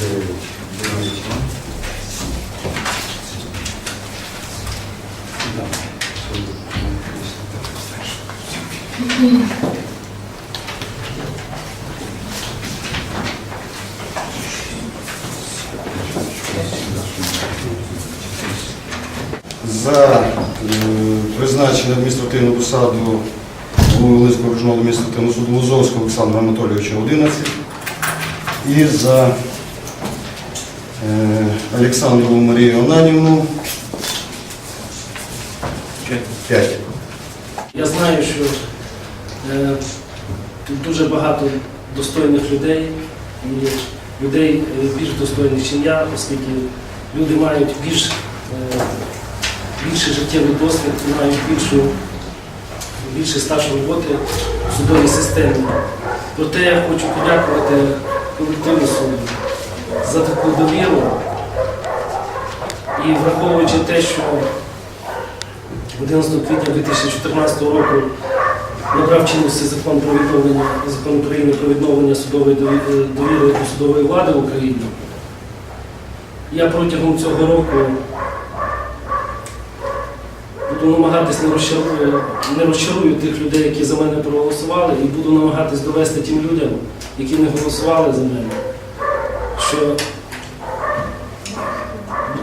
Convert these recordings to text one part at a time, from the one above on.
За е, призначення на адміністративну посаду Волинського окружного адміністративного суду Лозовського Олександра Анатолійовича 11 і за Олександрову Марію Ананівну 5. Я знаю, що е, тут дуже багато достойних людей, і людей е, більш достойних, ніж я, оскільки люди мають більш, е, більший життєвий досвід, мають більшу, більший стаж роботи в судовій системі. Проте я хочу подякувати колективу суду за таку довіру і враховуючи те, що 11 квітня 2014 року набрав чинності закон про відновлення закон України про відновлення судової довіри до судової влади в Україні. Я протягом цього року буду намагатись не розчарую, не розчарую тих людей, які за мене проголосували, і буду намагатись довести тим людям, які не голосували за мене, що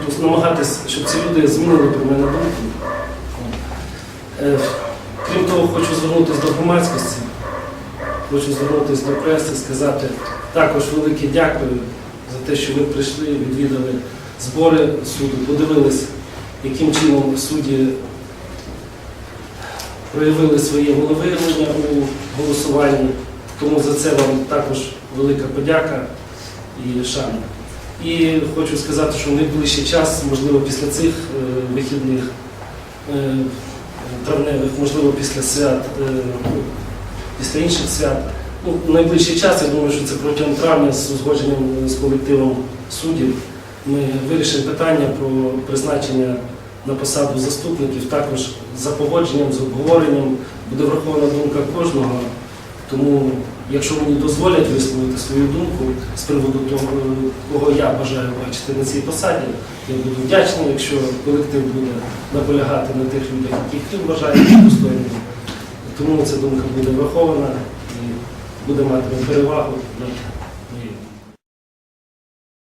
буду намагатись, щоб ці люди змінили про мене думку. Е, Крім того, хочу звернутися до громадськості, хочу звернутися до преси, сказати також велике дякую за те, що ви прийшли, відвідали збори суду, подивились, яким чином судді проявили своє волевиявлення у голосуванні. Тому за це вам також велика подяка і. І хочу сказати, що в найближчий час, можливо, після цих е, вихідних е, травневих, можливо, після свят, е, після інших свят. Ну, в найближчий час, я думаю, що це протягом травня з узгодженням з колективом суддів ми вирішимо питання про призначення на посаду заступників. Також за погодженням, з обговоренням буде врахована думка кожного. Тому, якщо мені дозволять висловити свою думку з приводу того, кого я бажаю бачити на цій посаді, я буду вдячний, якщо колектив буде наполягати на тих людях, яких він вважає достойними. Тому ця думка буде врахована і буде мати перевагу над